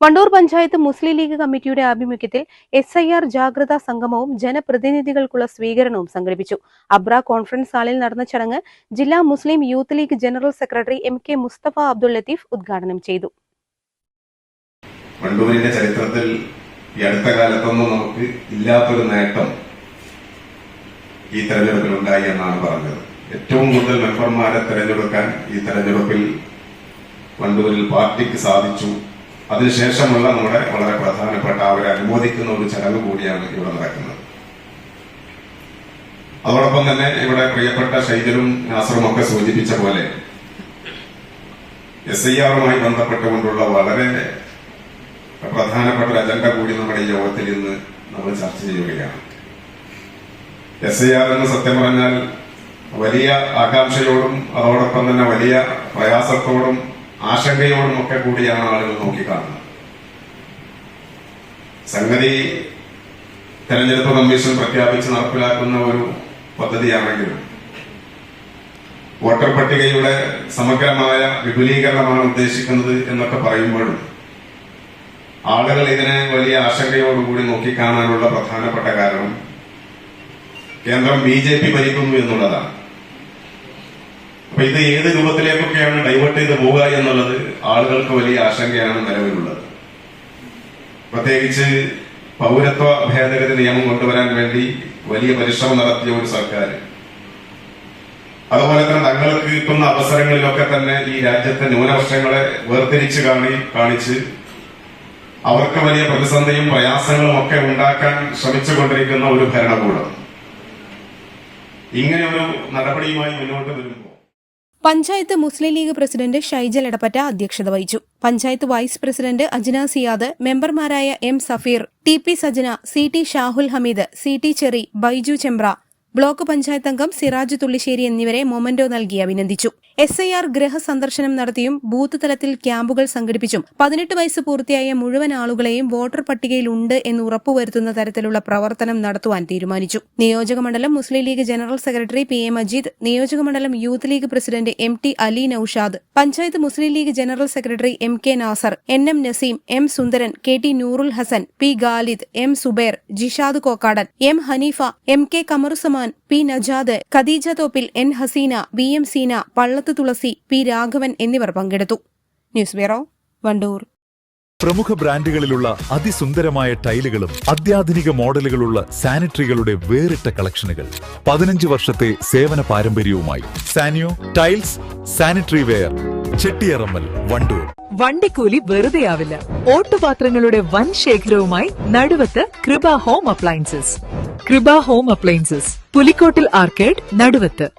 Wandoor panchayat Muslim League കമ്മിറ്റിയുടെ ആഭിമുഖ്യത്തിൽ S I R ജാഗ്രതാ സംഗമവും ജനപ്രതിനിധികൾക്കുള്ള സ്വീകരണവും സംഘടിപ്പിച്ചു. അബ്ര കോൺഫറൻസ് ഹാളിൽ നടന്ന ചടങ്ങ് ജില്ലാ Muslim Youth League general secretary M K Mustafa Abdul Latheef ഉദ്ഘാടനം ചെയ്തു. വണ്ടൂരിന്റെ ചരിത്രത്തിൽ ഈ അടുത്ത കാലത്തൊന്നും നമുക്ക് ഇല്ലാത്തൊരു നേട്ടം ഈ തെരഞ്ഞെടുപ്പിൽ ഉണ്ടായി എന്നാണ് പറഞ്ഞത്. ഏറ്റവും കൂടുതൽ മെമ്പർമാരെ തെരഞ്ഞെടുക്കാൻ ഈ തെരഞ്ഞെടുപ്പിൽ വണ്ടൂരിൽ പാർട്ടിക്ക് സാധിച്ചു. അതിനുശേഷമുള്ള നമ്മുടെ വളരെ പ്രധാനപ്പെട്ട അവരെ അനുമോദിക്കുന്ന ഒരു ചടങ്ങ് കൂടിയാണ് ഇവിടെ നടക്കുന്നത്. അതോടൊപ്പം തന്നെ ഇവിടെ പ്രിയപ്പെട്ട ശൈതലും നാസറും ഒക്കെ സൂചിപ്പിച്ച പോലെ എസ് ഐ ആറുമായി ബന്ധപ്പെട്ടുകൊണ്ടുള്ള വളരെ പ്രധാനപ്പെട്ട ഒരു അജണ്ട കൂടി നമ്മുടെ ഈ യോഗത്തിൽ ഇന്ന് നമ്മൾ ചർച്ച ചെയ്യുകയാണ്. എസ് ഐ ആർ എന്ന് സത്യം പറഞ്ഞാൽ വലിയ ആകാംക്ഷയോടും അതോടൊപ്പം തന്നെ വലിയ പ്രയാസത്തോടും ആശങ്കയോടും ഒക്കെ കൂടിയാണ് ആളുകൾ നോക്കിക്കാണുന്നത്. സംഗതി തെരഞ്ഞെടുപ്പ് കമ്മീഷൻ പ്രഖ്യാപിച്ച് നടപ്പിലാക്കുന്ന ഒരു പദ്ധതിയാണെങ്കിലും വോട്ടർ പട്ടികയുടെ സമഗ്രമായ വിപുലീകരണമാണ് ഉദ്ദേശിക്കുന്നത് എന്നൊക്കെ പറയുമ്പോഴും ആളുകൾ ഇതിനെ വലിയ ആശങ്കയോടുകൂടി നോക്കിക്കാണാനുള്ള പ്രധാനപ്പെട്ട കാരണം കേന്ദ്രം ബി ജെ പി ഭരിക്കുന്നു എന്നുള്ളതാണ്. അപ്പൊ ഇത് ഏത് രൂപത്തിലേക്കൊക്കെയാണ് ഡൈവേർട്ട് ചെയ്ത് പോവുക എന്നുള്ളത് ആളുകൾക്ക് വലിയ ആശങ്കയാണ് നിലവിലുള്ളത്. പ്രത്യേകിച്ച് പൗരത്വ ഭേദഗതി നിയമം കൊണ്ടുവരാൻ വേണ്ടി വലിയ പരിശ്രമം നടത്തിയ ഒരു സർക്കാർ അതുപോലെ തന്നെ തങ്ങൾക്ക് കിട്ടുന്ന അവസരങ്ങളിലൊക്കെ തന്നെ ഈ രാജ്യത്തെ ന്യൂനപക്ഷങ്ങളെ വേർതിരിച്ച് കാണി കാണിച്ച് അവർക്ക് വലിയ പ്രതിസന്ധിയും പ്രയാസങ്ങളും ഒക്കെ ഉണ്ടാക്കാൻ ശ്രമിച്ചുകൊണ്ടിരിക്കുന്ന ഒരു ഭരണകൂടം. ഇങ്ങനെ ഒരു നടപടിയുമായി മുന്നോട്ട് വരുമ്പോൾ panchayat Muslim League president Shaijal Edappatta അധ്യക്ഷത വഹിച്ചു. പഞ്ചായത്ത് വൈസ് പ്രസിഡന്റ് അജ്ന സിയാദ് മെമ്പർമാരായ M Safeer T P Sajana C T Shahul Hameed C T Cherry Baiju Chembra block panchayat അംഗം സിറാജ് തുള്ളിശ്ശേരി എന്നിവരെ മൊമന്റോ നൽകി അഭിനന്ദിച്ചു. എസ് ഐ ആർ ഗൃഹസന്ദർശനം നടത്തിയും ബൂത്ത് തലത്തിൽ ക്യാമ്പുകൾ സംഘടിപ്പിച്ചും പതിനെട്ട് വയസ്സ് പൂർത്തിയായ മുഴുവൻ ആളുകളെയും വോട്ടർ പട്ടികയിൽ ഉണ്ട് എന്ന് ഉറപ്പുവരുത്തുന്ന തരത്തിലുള്ള പ്രവർത്തനം നടത്തുവാൻ തീരുമാനിച്ചു. നിയോജകമണ്ഡലം Muslim League general secretary P A Majeed നിയോജകമണ്ഡലം youth league president M T Ali Noushad panchayat Muslim League general secretary M K Nasar N M Naseem M Sundaran K T Noorul Hasan P Galid M Zubair Jishad Kokkadan M Haneefa M K Kamaruzzaman P Najad Khadeeja Thoppil N Haseena V M Seena Pallath Thulasi P Raghavan എന്നിവർ പങ്കെടുത്തു. News bureau Wandoor. പ്രമുഖ ബ്രാൻഡുകളിലുള്ള അതിസുന്ദരമായ ടൈലുകളും അത്യാധുനിക മോഡലുകളുള്ള സാനിറ്ററികളുടെ വേറിട്ട കളക്ഷനുകൾ. പതിനഞ്ച് വർഷത്തെ സേവന പാരമ്പര്യവുമായി Sanyo tiles sanitary ware Chettiyarammal Wandoor. വണ്ടിക്കൂലി വെറുതെയാവില്ല. ഓട്ടുപാത്രങ്ങളുടെ വൻ ശേഖരവുമായി Naduvath Krupa home appliances. Krupa home appliances Pulikkottil arcade Naduvath.